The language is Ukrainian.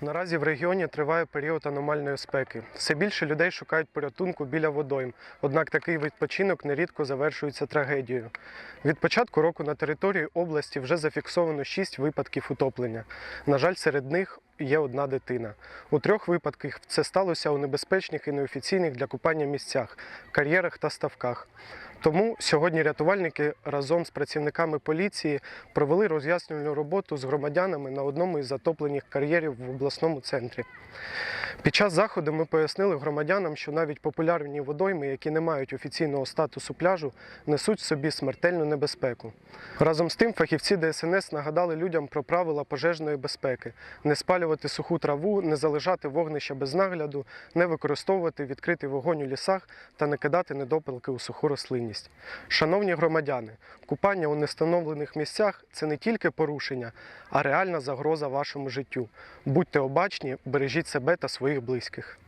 Наразі в регіоні триває період аномальної спеки. Все більше людей шукають порятунку біля водойм, однак такий відпочинок нерідко завершується трагедією. Від початку року на території області вже зафіксовано 6 випадків утоплення. На жаль, серед них є одна дитина. У трьох випадках це сталося у небезпечних і неофіційних для купання місцях, кар'єрах та ставках. Тому сьогодні рятувальники разом з працівниками поліції провели роз'яснювальну роботу з громадянами на одному із затоплених кар'єрів в обласному центрі. Під час заходу ми пояснили громадянам, що навіть популярні водойми, які не мають офіційного статусу пляжу, несуть в собі смертельну небезпеку. Разом з тим, фахівці ДСНС нагадали людям про правила пожежної безпеки: не спалювати суху траву, не залишати вогнища без нагляду, не використовувати відкритий вогонь у лісах та не кидати недопалки у суху рослинність. Шановні громадяни, купання у нестановлених місцях це не тільки порушення, а реальна загроза вашому життю. Будьте обачні, бережіть себе та своїх близьких.